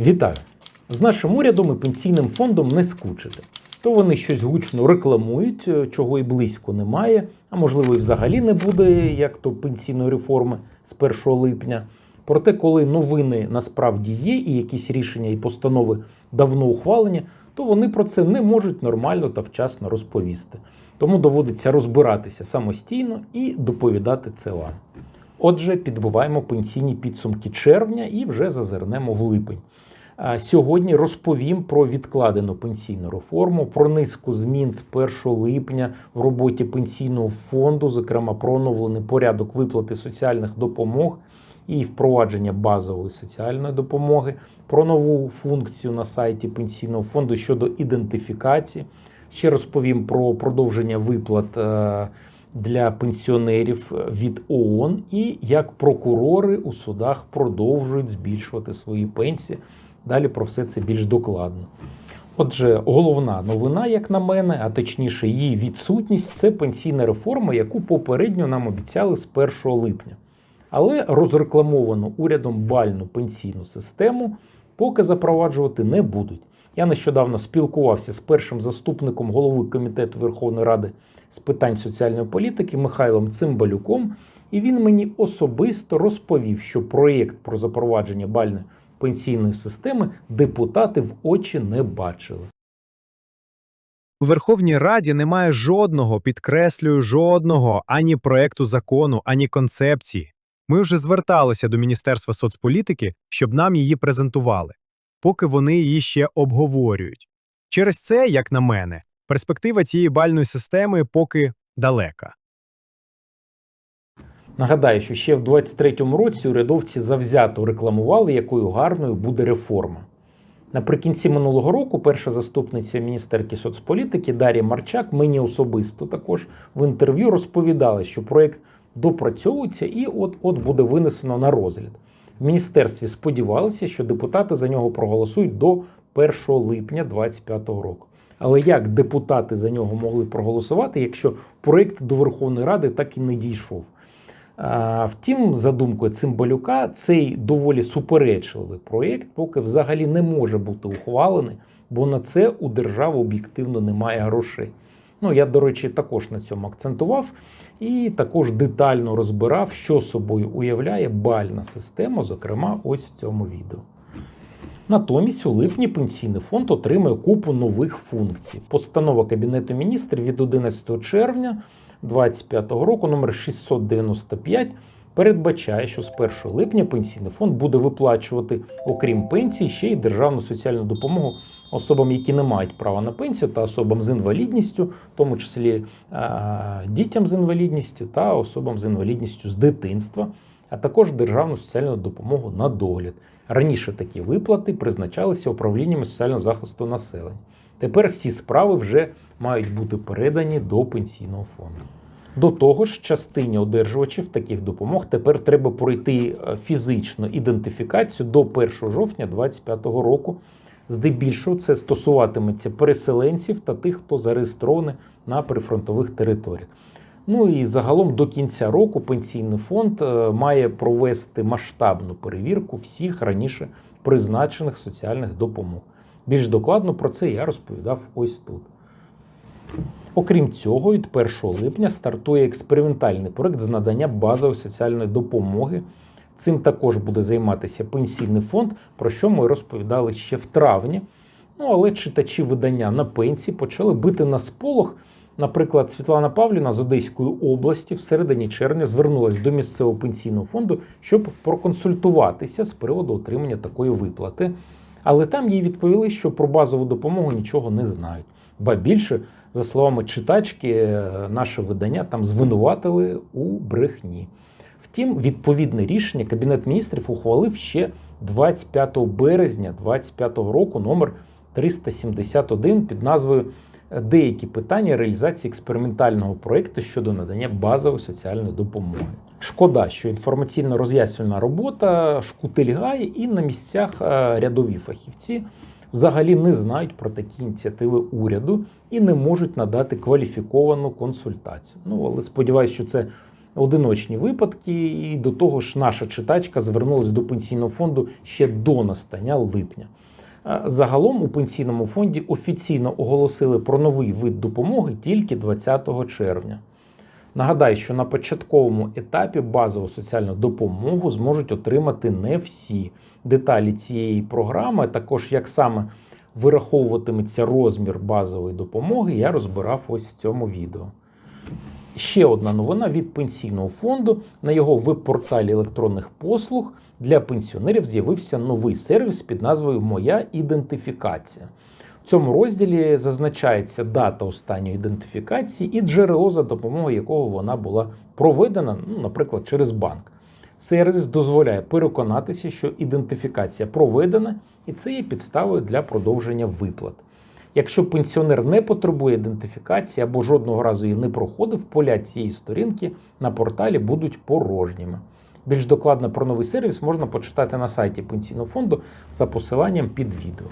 Вітаю! З нашим урядом і пенсійним фондом не скучити. То вони щось гучно рекламують, е, чого і близько немає, а можливо і взагалі не буде, як то пенсійної реформи з 1 липня. Проте, коли новини насправді є, і якісь рішення і постанови давно ухвалені, то вони про це не можуть нормально та вчасно розповісти. Тому доводиться розбиратися самостійно і доповідати це вам. Отже, підбиваємо пенсійні підсумки червня і вже зазирнемо в липень. Сьогодні розповім про відкладену пенсійну реформу, про низку змін з 1 липня в роботі пенсійного фонду, зокрема про оновлений порядок виплати соціальних допомог і впровадження базової соціальної допомоги, про нову функцію на сайті пенсійного фонду щодо ідентифікації. Ще розповім про продовження виплат е, для пенсіонерів від ООН і як прокурори у судах продовжують збільшувати свої пенсії. Далі про все це більш докладно. Отже, головна новина, як на мене, а точніше, її відсутність це пенсійна реформа, яку попередньо нам обіцяли з 1 липня. Але розрекламовану урядом бальну пенсійну систему поки запроваджувати не будуть. Я нещодавно спілкувався з першим заступником голови комітету Верховної Ради з питань соціальної політики Михайлом Цимбалюком, і він мені особисто розповів, що проєкт про запровадження бальної пенсійної системи депутати в очі не бачили. У Верховній Раді немає жодного, підкреслюю, жодного ані проекту закону, ані концепції. Ми вже зверталися до Міністерства соцполітики, щоб нам її презентували, поки вони її ще обговорюють. Через це, як на мене, перспектива цієї бальної системи поки далека. Нагадаю, що ще в 23-му році урядовці завзято рекламували, якою гарною буде реформа. Наприкінці минулого року перша заступниця міністерки соцполітики Дар'я Марчак мені особисто також в інтерв'ю розповідала, що проєкт допрацьовується і от-от буде винесено на розгляд. В міністерстві сподівалися, що депутати за нього проголосують до 1 липня 2025 року. Але як депутати за нього могли проголосувати, якщо проєкт до Верховної Ради так і не дійшов? Втім, за думкою Цимбалюка, цей доволі суперечливий проєкт поки взагалі не може бути ухвалений, бо на це у держави об'єктивно немає грошей. Ну, я, до речі, також на цьому акцентував і також детально розбирав, що собою уявляє бальна система, зокрема, ось в цьому відео. Натомість у липні пенсійний фонд отримає купу нових функцій. Постанова Кабінету міністрів від 11 червня 2025 року номер 695 передбачає, що з 1 липня пенсійний фонд буде виплачувати, окрім пенсії, ще й державну соціальну допомогу особам, які не мають права на пенсію, та особам з інвалідністю, в тому числі а, дітям з інвалідністю та особам з інвалідністю з дитинства, а також державну соціальну допомогу на догляд. Раніше такі виплати призначалися управліннями соціального захисту населення. Тепер всі справи вже мають бути передані до пенсійного фонду. До того ж, частині одержувачів таких допомог тепер треба пройти е, фізичну ідентифікацію до 1 жовтня 2025 року. Здебільшого це стосуватиметься переселенців та тих, хто зареєстрований на прифронтових територіях. Ну і загалом до кінця року пенсійний фонд е, має провести масштабну перевірку всіх раніше призначених соціальних допомог. Більш докладно про це я розповідав ось тут. Окрім цього, від 1 липня стартує експериментальний проект з надання базової соціальної допомоги. Цим також буде займатися пенсійний фонд, про що ми розповідали ще в травні. Ну, але читачі видання на пенсії почали бити на сполох. Наприклад, Світлана Павліна з Одеської області в середині червня звернулася до місцевого пенсійного фонду, щоб проконсультуватися з приводу отримання такої виплати. Але там їй відповіли, що про базову допомогу нічого не знають. Ба більше, за словами читачки, наше видання там звинуватили у брехні. Втім, відповідне рішення Кабінет міністрів ухвалив ще 25 березня 2025 року номер 371 під назвою Деякі питання реалізації експериментального проєкту щодо надання базової соціальної допомоги. Шкода, що інформаційно роз'яснювальна робота шкутильгає і на місцях е, рядові фахівці взагалі не знають про такі ініціативи уряду і не можуть надати кваліфіковану консультацію. Ну але сподіваюся, що це одиночні випадки, і до того ж, наша читачка звернулася до пенсійного фонду ще до настання липня. Е, Загалом у пенсійному фонді офіційно оголосили про новий вид допомоги тільки 20 червня. Нагадаю, що на початковому етапі базову соціальну допомогу зможуть отримати не всі. Деталі цієї програми, також як саме вираховуватиметься розмір базової допомоги, я розбирав ось в цьому відео. Ще одна новина від пенсійного фонду. На його веб-порталі електронних послуг для пенсіонерів з'явився новий сервіс під назвою Моя ідентифікація. В цьому розділі зазначається дата останньої ідентифікації і джерело, за допомогою якого вона була проведена, ну, наприклад, через банк. Сервіс дозволяє переконатися, що ідентифікація проведена, і це є підставою для продовження виплат. Якщо пенсіонер не потребує ідентифікації або жодного разу її не проходив, поля цієї сторінки на порталі будуть порожніми. Більш докладно про новий сервіс можна почитати на сайті пенсійного фонду за посиланням під відео.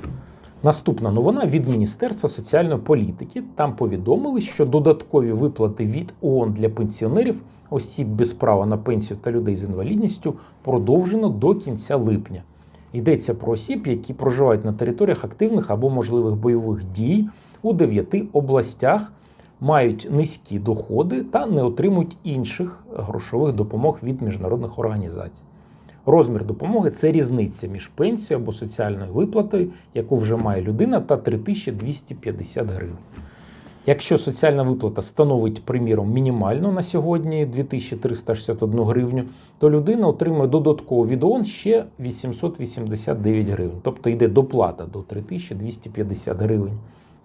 Наступна новина від Міністерства соціальної політики. Там повідомили, що додаткові виплати від ООН для пенсіонерів, осіб без права на пенсію та людей з інвалідністю продовжено до кінця липня. Йдеться про осіб, які проживають на територіях активних або можливих бойових дій у дев'яти областях, мають низькі доходи та не отримують інших грошових допомог від міжнародних організацій. Розмір допомоги це різниця між пенсією або соціальною виплатою, яку вже має людина, та 3250 гривень. Якщо соціальна виплата становить, приміром, мінімально на сьогодні 2361 гривню, то людина отримує додатково від ООН ще 889 гривень. Тобто йде доплата до 3250 гривень.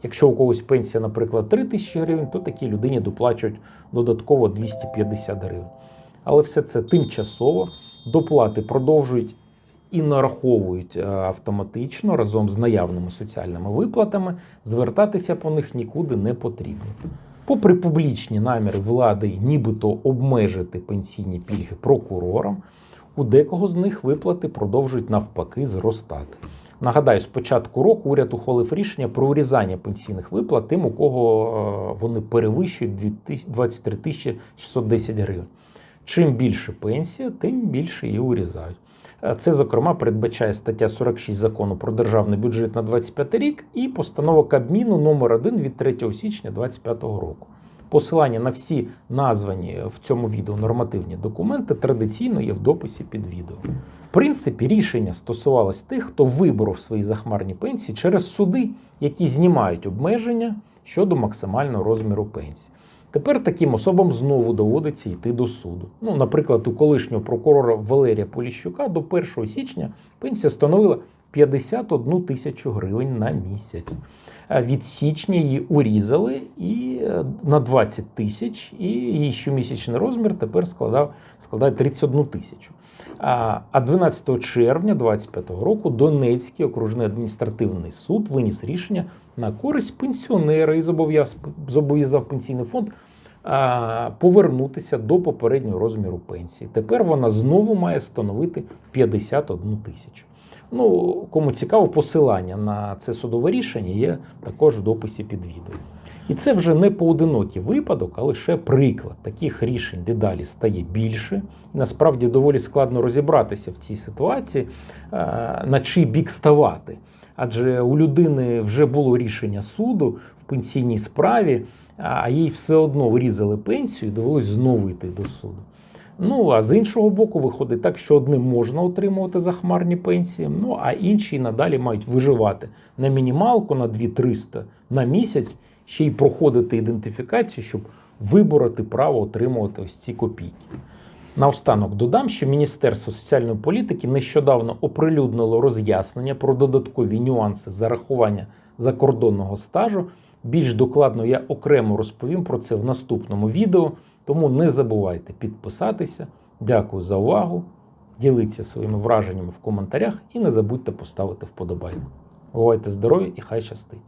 Якщо у когось пенсія, наприклад, 3000 гривень, то такій людині доплачують додатково 250 гривень. Але все це тимчасово. Доплати продовжують і нараховують е, автоматично разом з наявними соціальними виплатами. Звертатися по них нікуди не потрібно. Попри публічні наміри влади, нібито обмежити пенсійні пільги прокурорам, у декого з них виплати продовжують навпаки зростати. Нагадаю, з початку року уряд ухвалив рішення про урізання пенсійних виплат тим, у кого е, вони перевищують 23 тисячі 610 гривень. Чим більше пенсія, тим більше її урізають. Е, Це, зокрема, передбачає стаття 46 закону про державний бюджет на 25 рік і постанова Кабміну номер 1 від 3 січня 2025 року. Посилання на всі названі в цьому відео нормативні документи традиційно є в дописі під відео. В принципі, рішення стосувалось тих, хто виборов свої захмарні пенсії через суди, які знімають обмеження щодо максимального розміру пенсії. Тепер таким особам знову доводиться йти до суду. Ну, наприклад, у колишнього прокурора Валерія Поліщука до 1 січня пенсія становила 51 тисячу гривень на місяць. Від січня її урізали і е, на 20 тисяч, і її щомісячний розмір тепер складав, складає 31 тисячу. А а 12 червня 2025 року Донецький окружний адміністративний суд виніс рішення на користь пенсіонера і зобов'яз- зобов'язав пенсійний фонд повернутися до попереднього розміру пенсії. Тепер вона знову має становити 51 тисячу. Ну, кому цікаво, посилання на це судове рішення є також в дописі під відео. І це вже не поодинокий випадок, а лише приклад. Таких рішень дедалі стає більше. Насправді доволі складно розібратися в цій ситуації, на чий бік ставати. Адже у людини вже було рішення суду в пенсійній справі, а їй все одно врізали пенсію, і довелось знову йти до суду. Ну а з іншого боку, виходить так, що одним можна отримувати захмарні пенсії, ну а інші надалі мають виживати на мінімалку на 2300 на місяць, ще й проходити ідентифікацію, щоб вибороти право отримувати ось ці копійки. Наостанок додам, що Міністерство соціальної політики нещодавно оприлюднило роз'яснення про додаткові нюанси зарахування закордонного стажу. Більш докладно я окремо розповім про це в наступному відео. Тому не забувайте підписатися. Дякую за увагу. Діліться своїми враженнями в коментарях і не забудьте поставити вподобайку. Бувайте здорові і хай щастить!